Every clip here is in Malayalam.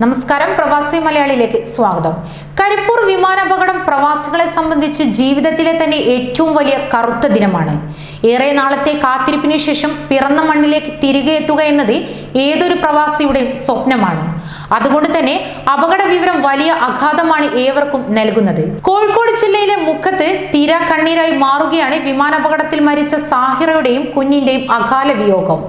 നമസ്കാരം പ്രവാസി മലയാളിയിലേക്ക് സ്വാഗതം. കരിപ്പൂർ വിമാനാപകടം പ്രവാസികളെ സംബന്ധിച്ച് ജീവിതത്തിലെ തന്നെ ഏറ്റവും വലിയ കറുത്ത ദിനമാണ്. ഏറെ നാളത്തെ കാത്തിരിപ്പിന് ശേഷം പിറന്ന മണ്ണിലേക്ക് തിരികെ എത്തുക എന്നത് ഏതൊരു പ്രവാസിയുടെയും സ്വപ്നമാണ്. അതുകൊണ്ട് തന്നെ അപകട വിവരം വലിയ അഘാതമാണ് ഏവർക്കും നൽകുന്നത്. കോഴിക്കോട് ജില്ലയിലെ മുഖത്ത് തീര കണ്ണീരായി മാറുകയാണ് വിമാനാപകടത്തിൽ മരിച്ച സാഹിറയുടെയും കുഞ്ഞിന്റെയും അകാല വിയോഗം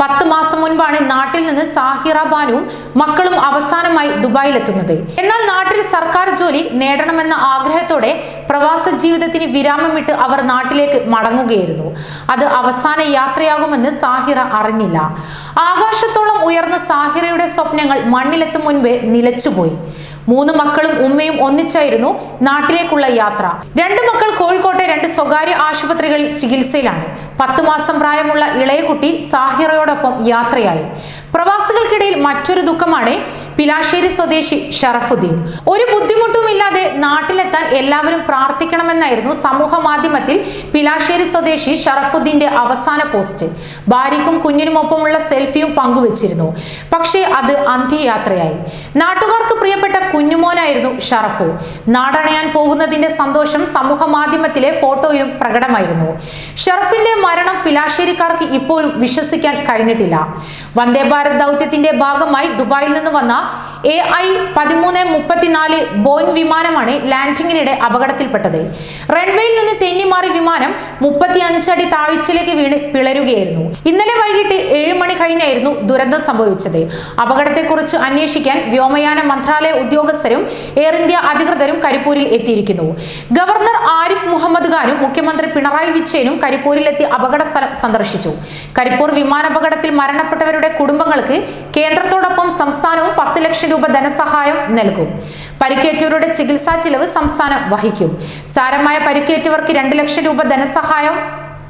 പത്ത് മാസം മുൻപാണ് നാട്ടിൽ നിന്ന് സാഹിറ ബാനുവും മക്കളും അവസാനമായി ദുബായിലെത്തുന്നത്. എന്നാൽ നാട്ടിൽ സർക്കാർ ജോലി നേടണമെന്ന ആഗ്രഹത്തോടെ പ്രവാസ ജീവിതത്തിന് വിരാമമിട്ട് അവർ നാട്ടിലേക്ക് മടങ്ങുകയായിരുന്നു. അത് അവസാന യാത്രയാകുമെന്ന് സാഹിറ അറിഞ്ഞില്ല. ആകാശത്തോളം ഉയർന്ന സാഹിറയുടെ സ്വപ്നങ്ങൾ മണ്ണിലെത്തും മുൻപേ നിലച്ചുപോയി. മൂന്ന് മക്കളും ഉമ്മയും ഒന്നിച്ചായിരുന്നു നാട്ടിലേക്കുള്ള യാത്ര. രണ്ട് മക്കൾ കോഴിക്കോട്ടെ രണ്ട് സ്വകാര്യ ആശുപത്രികളിൽ ചികിത്സയിലാണ്. പത്ത് മാസം പ്രായമുള്ള ഇളയ കുട്ടി സാഹിറയോടൊപ്പം യാത്രയായി. പ്രവാസികൾക്കിടയിൽ മറ്റൊരു ദുഃഖമാണ് പിലാശ്ശേരി സ്വദേശി ഷറഫുദ്ദീൻ. ഒരു ബുദ്ധിമുട്ടുമില്ലാതെ നാട്ടിലെത്താൻ എല്ലാവരും പ്രാർത്ഥിക്കണമെന്നായിരുന്നു സമൂഹ മാധ്യമത്തിൽ പിലാശ്ശേരി സ്വദേശി ഷറഫുദ്ദീന്റെ അവസാന പോസ്റ്റ്. ഭാര്യയ്ക്കും കുഞ്ഞിനുമൊപ്പമുള്ള സെൽഫിയും പങ്കുവച്ചിരുന്നു. പക്ഷേ അത് അന്ത്യയാത്രയായി. നാട്ടുകാർക്ക് പ്രിയപ്പെട്ട കുഞ്ഞുമോനായിരുന്നു ഷറഫു. നാടണയാൻ പോകുന്നതിന്റെ സന്തോഷം സമൂഹ മാധ്യമത്തിലെ ഫോട്ടോയിലും പ്രകടമായിരുന്നു. ഷറഫിന്റെ മരണം പിലാശ്ശേരിക്കാർക്ക് ഇപ്പോഴും വിശ്വസിക്കാൻ കഴിഞ്ഞിട്ടില്ല. വന്ദേ ഭാരത് ദൗത്യത്തിന്റെ ഭാഗമായി ദുബായിൽ നിന്ന് വന്ന എ ഐ പതിമൂന്ന് മുപ്പത്തിനാല് ബോയിങ് വിമാനമാണ് ലാൻഡിങ്ങിനിടെ അപകടത്തിൽപ്പെട്ടത്. റൺവേയിൽ നിന്ന് തെന്നിമാറി വിമാനം മുപ്പത്തി അഞ്ചടി താഴ്ചയിലേക്ക് വീണ് പിളരുകയായിരുന്നു. ഇന്നലെ വൈകിട്ട് ഏഴ് മണി കഴിഞ്ഞായിരുന്നു ദുരന്തം സംഭവിച്ചത്. അപകടത്തെക്കുറിച്ച് അന്വേഷിക്കാൻ വ്യോമയാന മന്ത്രാലയ ഉദ്യോഗസ്ഥരും എയർ ഇന്ത്യ അധികൃതരും കരിപ്പൂരിൽ എത്തിയിരിക്കുന്നു. ഗവർണർ ആരിഫ് മുഹമ്മദ് ഖാനും മുഖ്യമന്ത്രി പിണറായി വിജയനും കരിപ്പൂരിലെത്തി അപകട സ്ഥലം സന്ദർശിച്ചു. കരിപ്പൂർ വിമാനാപകടത്തിൽ മരണപ്പെട്ടവരുടെ കുടുംബങ്ങൾക്ക് കേന്ദ്രത്തോടൊപ്പം സംസ്ഥാനവും പത്ത് ലക്ഷം രൂപ ധനസഹായം നൽകും. പരിക്കേറ്റവരുടെ ചികിത്സാ ചിലവ് സംസ്ഥാനം വഹിക്കും. സാരമായ പരിക്കേറ്റവർക്ക് രണ്ട് ലക്ഷം രൂപ ധനസഹായം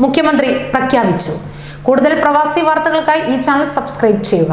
മുഖ്യമന്ത്രി പ്രഖ്യാപിച്ചു. കൂടുതൽ പ്രവാസി വാർത്തകൾക്കായി ഈ ചാനൽ സബ്സ്ക്രൈബ് ചെയ്യുക.